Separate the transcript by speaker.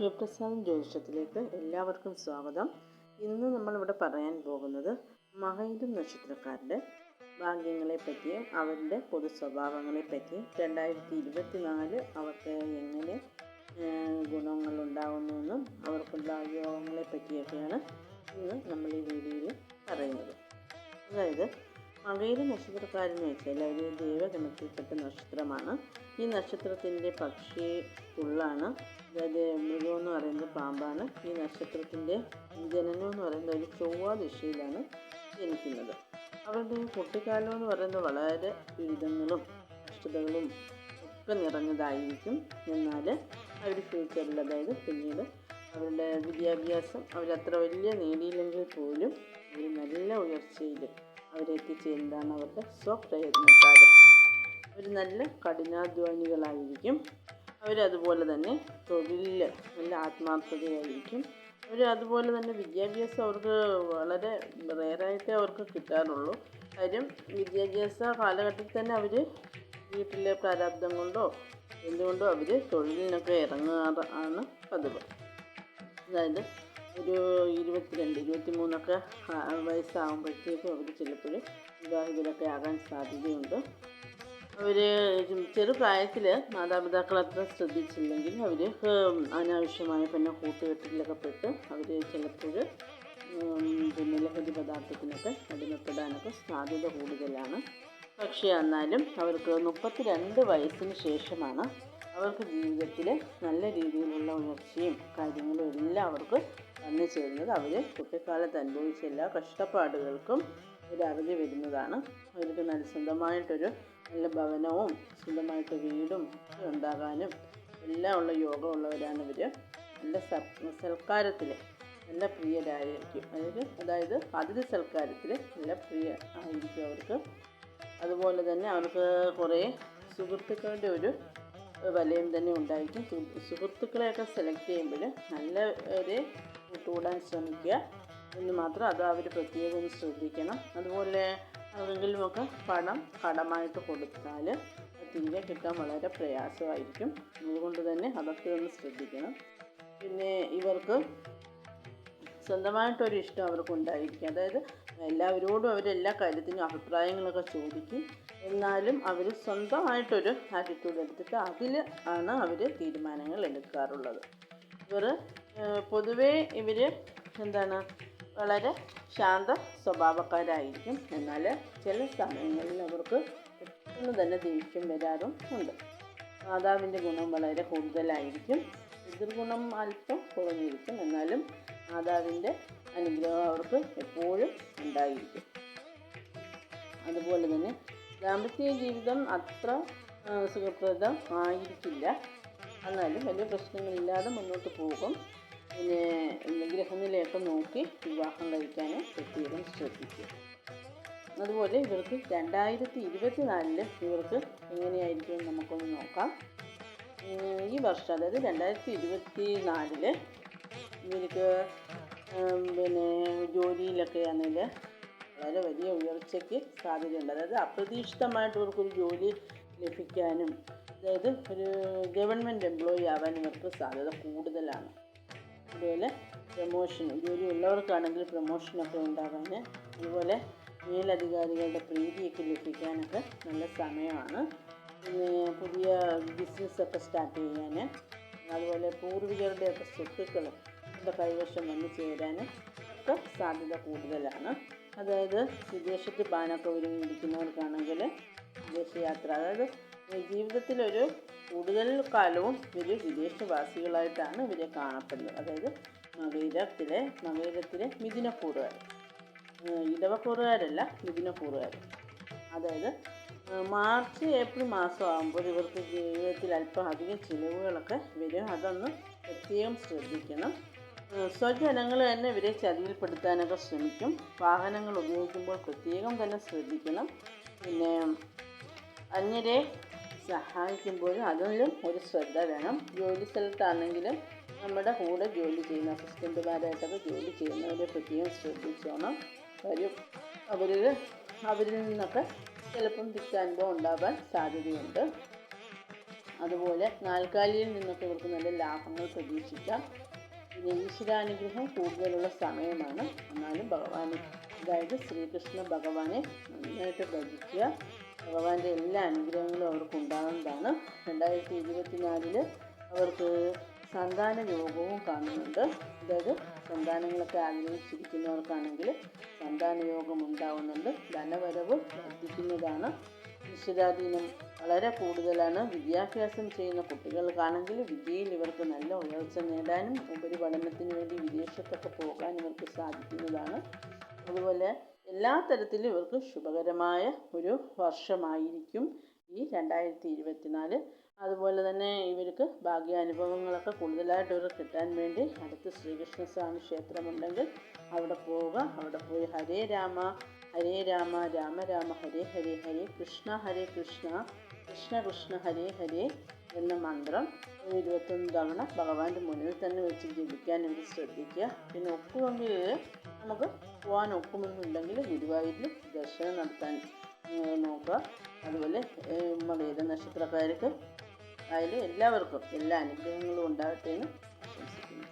Speaker 1: ശിവപ്രസാദം ജ്യോതിഷത്തിലേക്ക് എല്ലാവർക്കും സ്വാഗതം. ഇന്ന് നമ്മളിവിടെ പറയാൻ പോകുന്നത് മകയിരം നക്ഷത്രക്കാരുടെ ഭാഗ്യങ്ങളെ പറ്റിയും അവരുടെ പൊതു സ്വഭാവങ്ങളെ പറ്റിയും രണ്ടായിരത്തി ഇരുപത്തി നാല് അവർക്ക് എങ്ങനെ ഗുണങ്ങൾ ഉണ്ടാകുന്നുവെന്നും അവർക്കുള്ള യോഗങ്ങളെ പറ്റിയൊക്കെയാണ് ഇന്ന് നമ്മൾ ഈ വീഡിയോയിൽ പറയുന്നത്. അതായത് മകയിലെ നക്ഷത്രക്കാരെന്ന് വെച്ചാൽ ഒരു ദൈവഗണത്തിൽപ്പെട്ട നക്ഷത്രമാണ്. ഈ നക്ഷത്രത്തിന്റെ പക്ഷി പുള്ളാണ് അതായത് മൃഗം എന്ന് പറയുന്നത് പാമ്പാണ്. ഈ നക്ഷത്രത്തിന്റെ ജനനം എന്ന് പറയുന്നത് ഒരു ചൊവ്വ ദിശയിലാണ് ജനിക്കുന്നത്. അവരുടെ കുട്ടിക്കാലം എന്ന് പറയുന്നത് വളരെ ദുരിതങ്ങളും കഷ്ടതകളും ഒക്കെ നിറഞ്ഞതായിരിക്കും. എന്നാൽ അവർ ഫ്യൂച്ചറിൽ അതായത് പിന്നീട് അവരുടെ വിദ്യാഭ്യാസം അവരത്ര വലിയ നേടിയില്ലെങ്കിൽ പോലും അവർ നല്ല ഉയർച്ചയിൽ അവരെത്തിച്ചേരുന്നതാണ് അവരുടെ സ്വപ്രയത്നത്താൽ. അവർ നല്ല കഠിനാധ്വാനികളായിരിക്കും. അവരതുപോലെ തന്നെ തൊഴിലിൽ നല്ല ആത്മാർത്ഥതയായിരിക്കും. അവർ അതുപോലെ തന്നെ വിദ്യാഭ്യാസം അവർക്ക് വളരെ റെയറായിട്ടേ അവർക്ക് കിട്ടാറുള്ളൂ. കാര്യം വിദ്യാഭ്യാസ കാലഘട്ടത്തിൽ തന്നെ അവർ വീട്ടിലെ പ്രാരാബ്ദം കൊണ്ടോ എന്തുകൊണ്ടോ അവർ തൊഴിലിനൊക്കെ ഇറങ്ങാറ് ആണ് പതിവ്. അതായത് ഒരു ഇരുപത്തിരണ്ട് ഇരുപത്തി മൂന്നൊക്കെ വയസ്സാകുമ്പോഴത്തേക്കും അവർ ചിലപ്പോൾ വിവാഹിതരൊക്കെ ആകാൻ സാധ്യതയുണ്ട്. അവർ ചെറുപ്രായത്തിൽ മാതാപിതാക്കൾ അത്ര ശ്രദ്ധിച്ചില്ലെങ്കിൽ അവർ അനാവശ്യമായ പിന്നെ കൂട്ടുകെട്ടിലൊക്കെ പെട്ട് അവർ ചിലപ്പോൾ പിന്നെ ലഹരി പദാർത്ഥത്തിനൊക്കെ അടിമപ്പെടാനൊക്കെ സാധ്യത കൂടുതലാണ്. പക്ഷേ എന്നാലും അവർക്ക് മുപ്പത്തി രണ്ട് വയസ്സിന് ശേഷമാണ് അവർക്ക് ജീവിതത്തിൽ നല്ല രീതിയിലുള്ള ഉയർച്ചയും കാര്യങ്ങളും എല്ലാം അവർക്ക് വന്നു ചേരുന്നത്. അവർ കുട്ടിക്കാലത്ത് അനുഭവിച്ച എല്ലാ കഷ്ടപ്പാടുകൾക്കും ഒരു അറിവ് വരുന്നതാണ്. അവർക്ക് നല്ല സ്വന്തമായിട്ടൊരു നല്ല ഭവനവും സ്വന്തമായിട്ട് വീടും ഉണ്ടാകാനും എല്ലാം ഉള്ള യോഗ യോഗമുള്ളവരാണ് ഇവർ നല്ല സൽക്കാരത്തിൽ നല്ല പ്രിയരായിരിക്കും. അതായത് അതായത് അതിഥി സൽക്കാരത്തിൽ നല്ല പ്രിയ ആയിരിക്കും അവർക്ക്. അതുപോലെ തന്നെ അവർക്ക് കുറേ സുഹൃത്തുക്കളുടെ ഒരു വലയം തന്നെ ഉണ്ടായിരിക്കും. സുഹൃത്തുക്കളെയൊക്കെ സെലക്ട് ചെയ്യുമ്പോൾ നല്ല ഒരു കൂട്ടുകൂടാൻ ശ്രമിക്കുക എന്ന് മാത്രം അത് അവർ പ്രത്യേകം ശ്രദ്ധിക്കണം. അതുപോലെ ആരെങ്കിലുമൊക്കെ പണം കടമായിട്ട് കൊടുത്താൽ തിരികെ കിട്ടാൻ വളരെ പ്രയാസമായിരിക്കും. അതുകൊണ്ട് തന്നെ അതൊക്കെ ഒന്ന് ശ്രദ്ധിക്കണം. പിന്നെ ഇവർക്ക് സ്വന്തമായിട്ടൊരു ഇഷ്ടം അവർക്ക് ഉണ്ടായിരിക്കും അതായത് എല്ലാവരോടും അവരെല്ലാ കാര്യത്തിനും അഭിപ്രായങ്ങളൊക്കെ ചോദിക്കും. എന്നാലും അവർ സ്വന്തമായിട്ടൊരു ആറ്റിറ്റ്യൂഡ് എടുത്തിട്ട് അതിൽ ആണ് അവർ തീരുമാനങ്ങൾ എടുക്കാറുള്ളത്. ഇവർ പൊതുവേ ഇവർ എന്താണ് വളരെ ശാന്ത സ്വഭാവക്കാരായിരിക്കും. എന്നാൽ ചില സമയങ്ങളിൽ അവർക്ക് പെട്ടെന്ന് തന്നെ ദേഷ്യം വരാറും ഉണ്ട്. മാതാവിന്റെ ഗുണം വളരെ കൂടുതലായിരിക്കും. എതിർഗുണം അല്പം കുറഞ്ഞിരിക്കും എന്നാലും മാതാവിന്റെ അനുഗ്രഹം അവർക്ക് എപ്പോഴും ഉണ്ടായിരിക്കും. അതുപോലെ തന്നെ ദാമ്പത്യ ജീവിതം അത്ര സുഖപ്രദം ആയിരിക്കില്ല എന്നാലും വലിയ പ്രശ്നങ്ങളില്ലാതെ മുന്നോട്ട് പോകും. പിന്നെ ഗ്രഹനിലയൊക്കെ നോക്കി വിവാഹം കഴിക്കാൻ പ്രത്യേകം ശ്രദ്ധിക്കുക. അതുപോലെ ഇവർക്ക് രണ്ടായിരത്തി ഇരുപത്തി നാലിൽ ഇവർക്ക് എങ്ങനെയായിരിക്കും നമുക്കൊന്ന് നോക്കാം. ഈ വർഷം അതായത് രണ്ടായിരത്തി ഇരുപത്തി നാലിൽ ഇവർക്ക് പിന്നെ ജോലിയിലൊക്കെ ആണെങ്കിൽ വളരെ വലിയ ഉയർച്ചയ്ക്ക് സാധ്യതയുണ്ട്. അതായത് അപ്രതീക്ഷിതമായിട്ട് ഇവർക്കൊരു ജോലി ലഭിക്കാനും അതായത് ഒരു ഗവൺമെന്റ് എംപ്ലോയി ആവാൻ ഇവർക്ക് സാധ്യത കൂടുതലാണ്. അതുപോലെ പ്രമോഷൻ ജോലി ഉള്ളവർക്കാണെങ്കിൽ പ്രമോഷനൊക്കെ ഉണ്ടാകാൻ അതുപോലെ മേലധികാരികളുടെ പ്രീതിയൊക്കെ ലഭിക്കാനൊക്കെ നല്ല സമയമാണ്. പിന്നെ പുതിയ ബിസിനസ്സൊക്കെ സ്റ്റാർട്ട് ചെയ്യാൻ അതുപോലെ പൂർവികരുടെയൊക്കെ സ്വത്തുക്കൾ നമ്മുടെ കൈവശം വന്ന് ചേരാൻ ഒക്കെ സാധ്യത കൂടുതലാണ്. അതായത് വിദേശത്ത് പാനൊക്കെ ഒരുങ്ങിയിരിക്കുന്നവർക്കാണെങ്കിൽ വിദേശയാത്ര അതായത് ജീവിതത്തിലൊരു കൂടുതൽ കാലവും ഇവർ വിദേശവാസികളായിട്ടാണ് ഇവരെ കാണപ്പെടുന്നത്. അതായത് മകയിരത്തിലെ മകയിരത്തിലെ മിഥുനക്കൂറുകാർ ഇടവക്കൂറുകാരല്ല മിഥുനക്കൂറുകാർ അതായത് മാർച്ച് ഏപ്രിൽ മാസം ആകുമ്പോൾ ഇവർക്ക് ജീവിതത്തിൽ അല്പം അധികം ചിലവുകളൊക്കെ വരും. അതൊന്ന് പ്രത്യേകം ശ്രദ്ധിക്കണം. സ്വജനങ്ങൾ തന്നെ ഇവരെ ചതിയിൽപ്പെടുത്താനൊക്കെ ശ്രമിക്കും. വാഹനങ്ങൾ ഉപയോഗിക്കുമ്പോൾ പ്രത്യേകം തന്നെ ശ്രദ്ധിക്കണം. പിന്നെ അന്യരെ സഹായിക്കുമ്പോഴും അതിലും ഒരു ശ്രദ്ധ വേണം. ജോലി സ്ഥലത്താണെങ്കിലും നമ്മുടെ കൂടെ ജോലി ചെയ്യുന്ന അസിസ്റ്റന്റുമാരായിട്ടൊക്കെ ജോലി ചെയ്യുന്നവരെ പ്രത്യേകം ശ്രദ്ധിച്ചോണം. കാര്യം അവരിൽ അവരിൽ നിന്നൊക്കെ ചിലപ്പം തിക്താനുഭവം ഉണ്ടാകാൻ സാധ്യതയുണ്ട്. അതുപോലെ നാൽക്കാലിയിൽ നിന്നൊക്കെ ഇവർക്ക് നല്ല ലാഭങ്ങൾ പ്രതീക്ഷിക്കാം. പിന്നെ ഈശ്വരാനുഗ്രഹം കൂടുതലുള്ള സമയമാണ്. എന്നാലും ഭഗവാൻ അതായത് ശ്രീകൃഷ്ണ ഭഗവാനെ നന്നായിട്ട് ഭജിക്കുക. ഭഗവാന്റെ എല്ലാ അനുഗ്രഹങ്ങളും അവർക്ക് ഉണ്ടാകുന്നതാണ്. രണ്ടായിരത്തി ഇരുപത്തിനാലിൽ അവർക്ക് സന്താന യോഗവും കാണുന്നുണ്ട്. അതായത് സന്താനങ്ങളൊക്കെ ആഗ്രഹിച്ചിരിക്കുന്നവർക്കാണെങ്കിൽ സന്താന യോഗം ഉണ്ടാവുന്നുണ്ട്. ധനവരവ് വർദ്ധിക്കുന്നതാണ്. നിശ്ചിതാധീനം വളരെ കൂടുതലാണ്. വിദ്യാഭ്യാസം ചെയ്യുന്ന കുട്ടികൾക്കാണെങ്കിൽ വിദ്യയിൽ ഇവർക്ക് നല്ല ഉയർച്ച നേടാനും ഉപരിപഠനത്തിന് വേണ്ടി വിദേശത്തൊക്കെ പോകാൻ ഇവർക്ക് സാധിക്കുന്നതാണ്. അതുപോലെ എല്ലാ തരത്തിലും ഇവർക്ക് ശുഭകരമായ ഒരു വർഷമായിരിക്കും ഈ രണ്ടായിരത്തി ഇരുപത്തിനാല് അതുപോലെ തന്നെ ഇവർക്ക് ഭാഗ്യാനുഭവങ്ങളൊക്കെ കൂടുതലായിട്ട് ഇവർക്ക് കിട്ടാൻ വേണ്ടി അടുത്ത് ശ്രീകൃഷ്ണസ്വാമി ക്ഷേത്രമുണ്ടെങ്കിൽ അവിടെ പോവുക. അവിടെ പോയി ഹരേ രാമ ഹരേ രാമ രാമ രാമ ഹരേ ഹരേ ഹരേ കൃഷ്ണ ഹരേ കൃഷ്ണ കൃഷ്ണ കൃഷ്ണ ഹരേ ഹരേ എന്ന മന്ത്രം ഇരുപത്തൊന്ന് തവണ ഭഗവാന്റെ മുന്നിൽ തന്നെ വെച്ച് ജപിക്കാൻ വേണ്ടി ശ്രദ്ധിക്കുക. പിന്നെ ഒക്കുമെങ്കിൽ നമുക്ക് പോകാൻ ഒക്കുമെന്നുണ്ടെങ്കിൽ ഗുരുവായൂരിൽ ദർശനം നടത്താൻ നോക്കുക. അതുപോലെ മകയിലെ നക്ഷത്രക്കാർക്ക് അതിൽ എല്ലാവർക്കും എല്ലാ അനുഗ്രഹങ്ങളും ഉണ്ടാകട്ടെ എന്ന് ആശംസിക്കുന്നു.